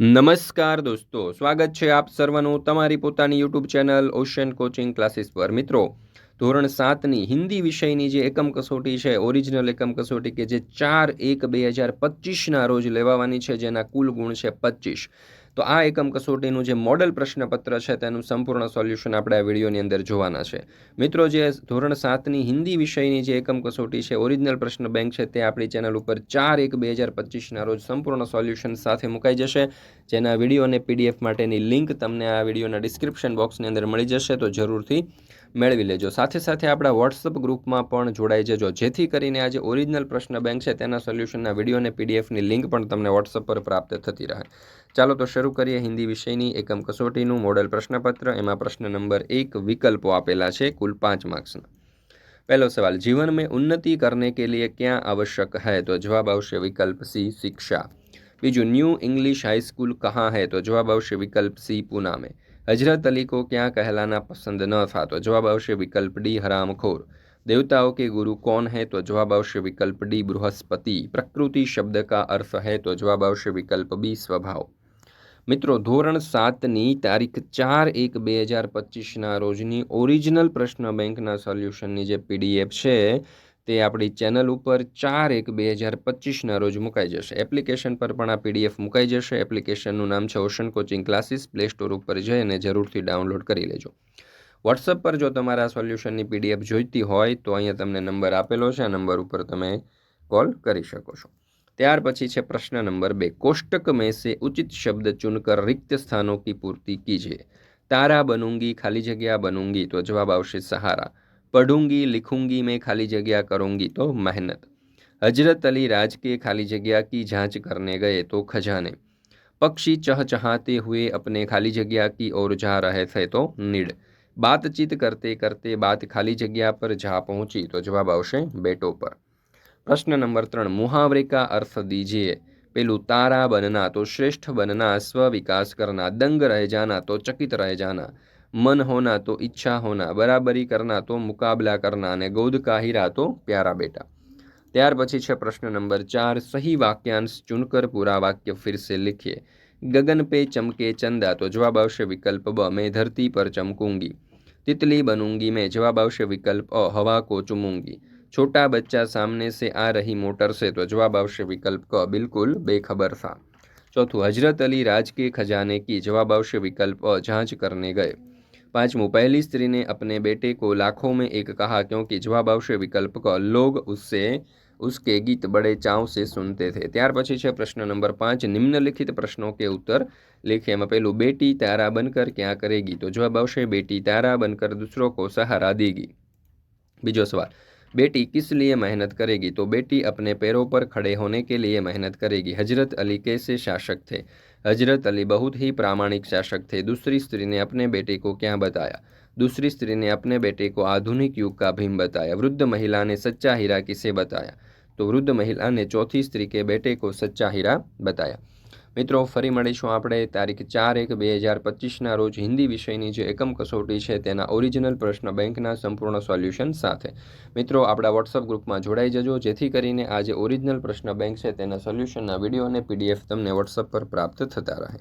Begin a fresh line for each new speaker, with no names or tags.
નમસ્કાર દોસ્તો સ્વાગત છે આપ સર્વનું તમારી પોતાની YouTube channel Ocean Coaching Classes પર મિત્રો ધોરણ સાતની હિન્દી વિષયની જે એકમ કસોટી છે ઓરિજિનલ એકમ કસોટી કે જે ચાર એક બે હજાર પચીસના રોજ લેવાવાની છે જેના કુલ ગુણ છે પચીસ તો આ એકમ કસોટીનું જે મોડલ પ્રશ્નપત્ર છે તેનું સંપૂર્ણ સોલ્યુશન આપણે આ વિડીયોની અંદર જોવાના છે મિત્રો જે ધોરણ સાતની હિન્દી વિષયની જે એકમ કસોટી છે ઓરિજિનલ પ્રશ્ન બેંક છે તે આપણી ચેનલ ઉપર ચાર એક બે હજાર પચીસના રોજ સંપૂર્ણ સોલ્યુશન સાથે મુકાઈ જશે જેના વિડીયો અને પીડીએફ માટેની લિંક તમને આ વિડીયોના ડિસ્ક્રિપ્શન બોક્સની અંદર મળી જશે તો જરૂરથી મેળવી લેજો સાથે સાથે આપણા વોટ્સઅપ ગ્રુપમાં પણ જોડાઈ જજો જેથી કરીને જે ઓરિજિનલ પ્રશ્ન બેંક છે તેના સોલ્યુશનના વિડીયો અને પીડીએફની લિંક પણ તમને વોટ્સઅપ પર પ્રાપ્ત થતી રહે ચાલો તો શરૂ કરીએ હિન્દી વિષયની એકમ કસોટીનું મોડેલ પ્રશ્નપત્ર એમાં પ્રશ્ન નંબર 1 વિકલ્પો આપેલા છે કુલ 5 માર્ક્સના પહેલો સવાલ જીવનમાં ઉન્નતિ કરવા કે liye ક્યાં આવશ્યક હૈ તો જવાબ આવશે વિકલ્પ C શિક્ષા બીજો ન્યુ ઇંગ્લિશ હાઈસ્કૂલ ક્યાં હૈ તો જવાબ આવશે વિકલ્પ C પુના મે હઝરત અલી કો ક્યાં કહલાના પસંદ ન થા તો જવાબ આવશે વિકલ્પ D હરામખોર દેવતાઓ કે ગુરુ કોન હૈ તો જવાબ આવશે વિકલ્પ D બૃહસ્પતિ પ્રકૃતિ શબ્દ કા અર્થ હૈ તો જવાબ આવશે વિકલ્પ B સ્વભાવ મિત્રો ધોરણ સાતની તારીખ ચાર એક બે હજાર પચીસના રોજની ઓરિજિનલ પ્રશ્ન બેંકના સોલ્યુશનની જે પીડીએફ છે તે આપણી ચેનલ ઉપર ચાર એક બે હજાર પચીસના રોજ મુકાઈ જશે એપ્લિકેશન પર પણ આ પીડીએફ મુકાઈ જશે એપ્લિકેશનનું નામ છે Ocean Coaching Classes Play Store ઉપર જઈ અને જરૂરથી ડાઉનલોડ કરી લેજો વોટ્સઅપ પર જો તમારા સોલ્યુશનની પીડીએફ જોઈતી હોય તો અહીંયા તમને નંબર આપેલો છે આ નંબર ઉપર તમે કોલ કરી શકો છો त્યાર પછી છે પ્રશ્ન નંબર 2 કોષ્ટકમેસે ઉચિત શબ્દ ચૂનકર रिक्तસ્થાનોની પૂર્તિ કીજે તારા બનુંગી ખાલી જગ્યા બનુંગી તો જવાબ આવશે સહારા पढુંગી લખુંગી મે ખાલી જગ્યા करूंगी તો મહેનત હઝરત અલી રાજ કે ખાલી જગ્યા કી જાંચ કરને ગયે તો ખજાને પક્ષી ચહ ચહાતે હુએ અપને ખાલી જગ્યા કી ઓર જહા રહે ફૈ તો નિડ બાત ચિત કરતે કરતે બાત ખાલી જગ્યા પર જા પહોંચી તો જવાબ આવશે બેટો પર પ્રશ્ન નંબર ત્રણ મુહાવરે કા અર્થ દીજીએ પેલું તારા બનના તો શ્રેષ્ઠ બનના સ્વવિકાસ કરના દંગ रह जाना तो चकित रह जाना मन होना तो इच्छा होना બરાબરી કરના તો મુકાબલા કરના અને ગોદ કા હીરા તો પ્યારા બેટા ત્યાર પછી છે પ્રશ્ન નંબર ચાર સહી વાક્યાંશ ચૂનકર પૂરા વાક્ય ફિરસે લખીએ ગગન પે ચમકે ચંદા તો જવાબ આવશે વિકલ્પ બ મેં ધરતી પર ચમકુંગી તિતલી બનુંગી મેં જવાબ આવશે વિકલ્પ અ હવા કો ચુમુંગી छोटा बच्चा सामने से आ रही मोटर से तो जवाब आवश्य विकल्प क बिल्कुल बेखबर था चौथों हजरत अली राज के खजाने की जवाब आवश्य विकल्प अ जांच करने गए पांचवों पहली स्त्री ने अपने बेटे को लाखों में एक कहा क्योंकि जवाब आवश्य विकल्प क लोग उससे उसके गीत बड़े चाव से सुनते थे त्यार पी છે प्रश्न नंबर पाँच निम्नलिखित प्रश्नों के उत्तर लिखे में પહેલું बेटी तारा बनकर क्या करेगी तो जवाब આવશે बेटी तारा बनकर દૂસરો को सहारा देगी बीजो सवाल बेटी किस लिए मेहनत करेगी तो बेटी अपने पैरों पर खड़े होने के लिए मेहनत करेगी हजरत अली कैसे शासक थे हजरत अली बहुत ही प्रामाणिक शासक थे दूसरी स्त्री ने अपने बेटे को क्या बताया दूसरी स्त्री ने अपने बेटे को आधुनिक युग का भीम बताया वृद्ध महिला ने सच्चा हीरा किसे बताया तो वृद्ध महिला ने चौथी स्त्री के बेटे को सच्चा हीरा बताया મિત્રો ફરી મળીશું આપણે તારીખ ચાર એક બે હજાર પચીસના રોજ હિન્દી વિષયની જે એકમ કસોટી છે તેના ઓરિજિનલ પ્રશ્ન બેંકના સંપૂર્ણ સોલ્યુશન સાથે મિત્રો આપણા વોટ્સઅપ ગ્રુપમાં જોડાઈ જજો જેથી કરીને આ જે ઓરિજિનલ પ્રશ્ન બેંક છે તેના સોલ્યુશનના વિડીયો અને પીડીએફ તમને વોટ્સઅપ પર પ્રાપ્ત થતા રહે